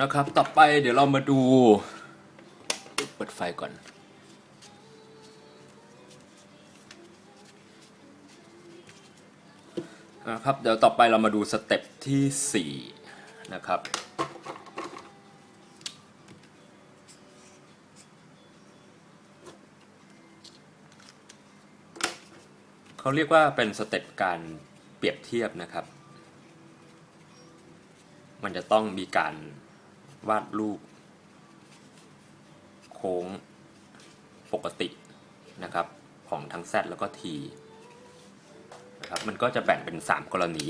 นะครับ ต่อไปเดี๋ยวเรามาดู เปิดไฟก่อน นะครับ เดี๋ยวต่อไปเรามาดูสเต็ปที่ 4 นะครับเขาเรียกว่าเป็นสเต็ปการเปรียบเทียบนะครับ มันจะต้องมีการวาดรูป โค้งปกตินะครับของทั้ง Z แล้วก็ T นะครับมันก็จะแบ่งเป็น 3 กรณี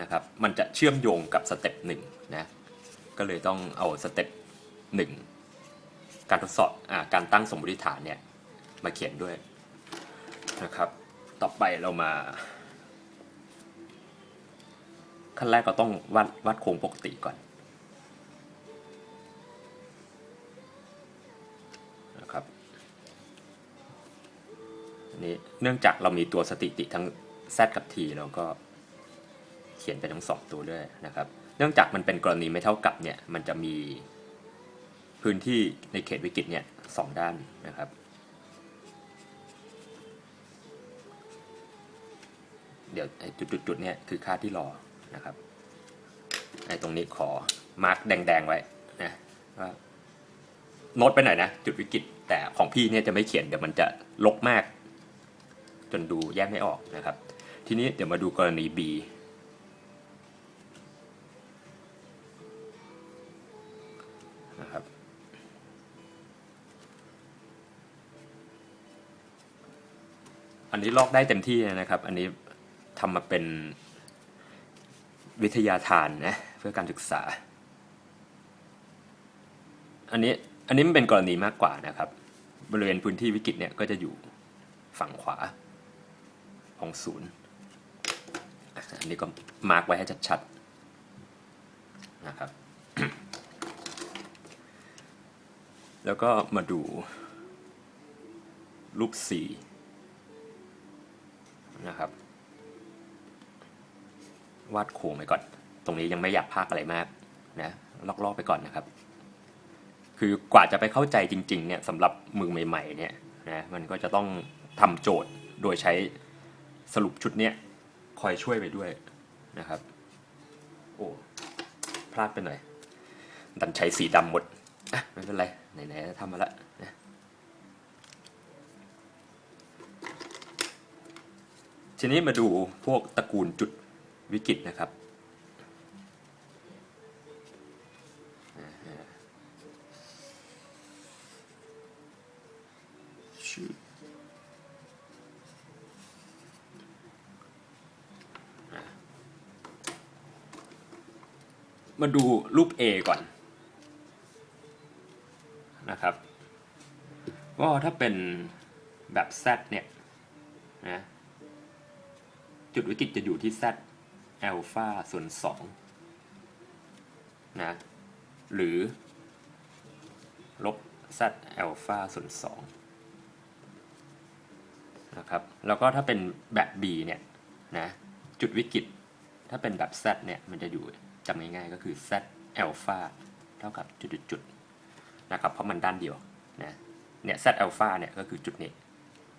นะครับมันจะเชื่อมโยงกับสเต็ปหนึ่งนะก็เลยต้องเอาสเต็ปหนึ่งการทดสอบอาการตั้งสมมติฐานเนี่ยมาเขียนด้วยนะครับ ต่อไปเรามา ขั้นแรกก็ต้องวาดวาดโค้งปกติก่อนนะครับนนี้เนื่องจากเรามีตัวสถิติทั้ง z กับ t เราก็เขียนไปทั้งสองตัวด้วยนะครับ เนื่องจากมันเป็นกรณีไม่เท่ากับเนี่ยมันจะมีพื้นที่ในเขตวิกฤตเนี่ยสองด้านนะครับเดี๋ยวจุดๆๆเนี่ยคือค่าที่รอ นะครับไอ้ตรงนี้ขอมาร์กแดงๆไว้นะว่าโน้ตไปหน่อยนะจุดวิกฤตแต่ของพี่เนี่ยจะไม่เขียนเดี๋ยวมันจะลกมาก จนดูแยกไม่ออกนะครับ ทีนี้เดี๋ยวมาดูกรณี B นะครับอันนี้ลอกได้เต็มที่นะครับ อันนี้ทำมาเป็น วิทยาทานนะเพื่อการศึกษา อันนี้อันนี้มันเป็นกรณีมากกว่านะครับ บริเวณพื้นที่วิกฤตเนี่ยก็จะอยู่ฝั่งขวาของศูนย์อันนี้ก็มาร์กไว้ให้ชัดๆนะครับ แล้วก็มาดูรูป4นะครับ วาดโค้งไปก่อน ตรงนี้ยังไม่อยากพากอะไรมากนะลอกๆไปก่อนนะครับ คือกว่าจะไปเข้าใจจริง ๆ เนี่ยสำหรับมือใหม่ ๆ เนี่ยนะมันก็จะต้องทำโจทย์โดยใช้สรุปชุดเนี้ยคอยช่วยไปด้วยนะครับ โอ้พลาดไปหน่อย ดันใช้สีดำหมดอะไม่เป็นไร ไหนๆทำมาล้วนะทีนี้มาดูพวกตระกูลจุด วิกฤตนะครับมาดูรูป A ก่อนนะครับก็ถ้าเป็นแบบ Z เนี่ยนะจุดวิกฤตจะอยู่ที่ z แอลฟาส่วน2นะหรือ ลบ z แอลฟาส่วน2นะครับแล้วก็ถ้าเป็นแบบ b เนี่ยนะจุดวิกฤตถ้าเป็นแบบ z เนี่ยมันจะอยู่จำง่ายๆก็คือ z แอลฟาเท่ากับจุดๆๆนะครับเพราะมันด้านเดียวนะเนี่ย z แอลฟาเนี่ยก็คือจุดนี้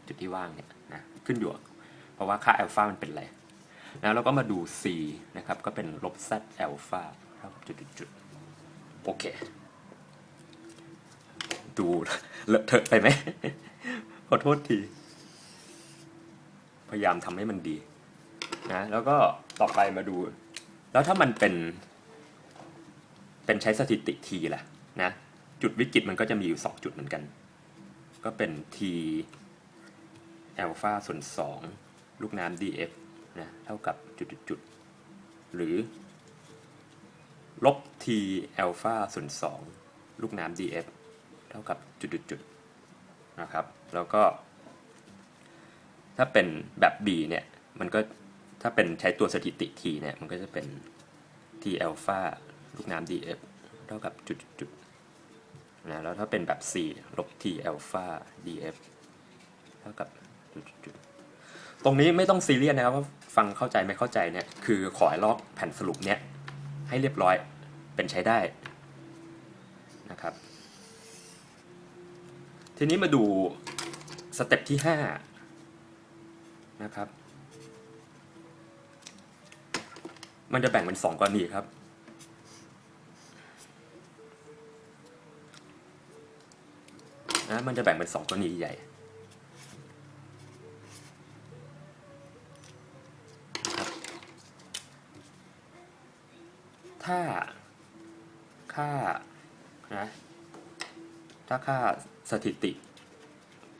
จุดที่ว่างเนี่ยนะขึ้นอยู่เพราะว่าค่าอัลฟามันเป็นอะไร แล้วเราก็มาดู c นะครับ ก็เป็นลบ z อลฟาเท่ากับจุดๆโอเค ดูเลอะเทอะไปไหม ขอโทษที พยายามทำให้มันดีนะแล้วก็ต่อไปมาดู แล้วถ้ามันเป็น เป็นใช้สถิติ t ล่ะนะ จุดวิกฤตมันก็จะมีอยู่ 2 จุดเหมือนกัน ก็เป็น t อลฟาส่วน2ลูกน้ำ df นะเท่ากับจุดจุดจุดหรือ ลบ t อัลฟาส่วน2ลูกน้ำ df เท่ากับจุดจุดจุดนะครับ แล้วก็ ถ้าเป็นแบบ b เนี่ย มันก็ถ้าเป็นใช้ตัวสถิติ t เนี่ย มันก็จะเป็น t อัลฟาลูกน้ำ df เท่ากับจุดจุดจุดนะแล้วถ้าเป็นแบบ c ลบ t อัลฟา df เท่ากับจุดๆ ตรงนี้ไม่ต้องซีเรียสนะครับว่าฟังเข้าใจไม่เข้าใจเนี่ยคือขอให้ลอกแผ่นสรุปเนี่ยให้เรียบร้อยเป็นใช้ได้นะครับ ทีนี้มาดูสเต็ปที่ห้านะครับ มันจะแบ่งเป็นสองกรณีครับ นะมันจะแบ่งเป็นสองกรณีใหญ่ ถ้า ค่านะถ้าค่าสถิติ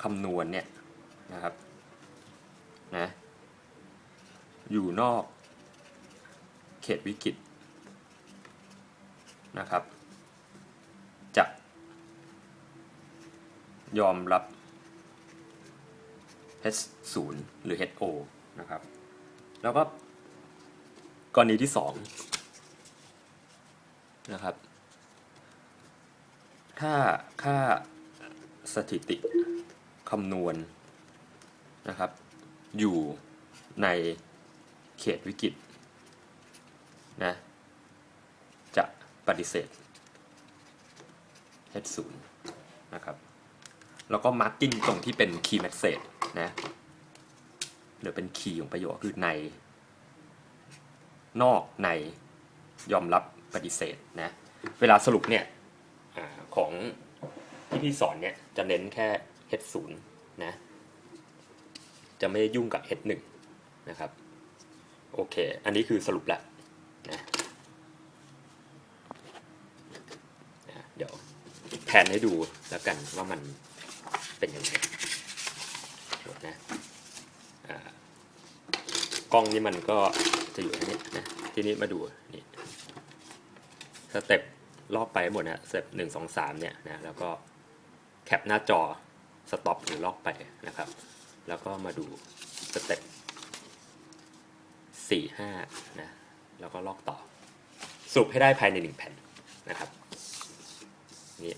คำนวณเนี่ยนะครับนะอยู่นอกเขตวิกฤตนะครับจะยอมรับ H0 หรือ HO นะครับ แล้วก็กรณีที่สอง นะครับ ถ้าค่าสถิติคำนวณนะครับ อยู่ในเขตวิกฤตนะจะปฏิเสธ H0 นะครับ แล้วก็ marking ตรงที่เป็น key message นะหรือเป็น key ของประโยคคือใน นอกในยอมรับ ปฏิเสธนะเวลาสรุปเนี่ยอของที่พี่สอนเนี่ยจะเน้นแค่ H0 นะจะไม่ยุ่งกับ H1 นะครับโอเค อันนี้คือสรุปแล้วนะนะเดี๋ยวแทนให้ดูแล้วกันว่ามันเป็นยังไงนะกล้องนี่มันก็จะอยู่อันนี้นะ ทีนี้มาดูนี่ สเต็ปลอกไปหมดนะสเต็ปหนึ่งสองสามเนี่ยนะแล้วก็แคปหน้าจอสต็อปหรือลอกไปนะครับ แล้วก็มาดูสเต็ปสี่ห้านะแล้วก็ลอกต่อสรุปให้ได้ภายในหนึ่งแผ่นนะครับนี่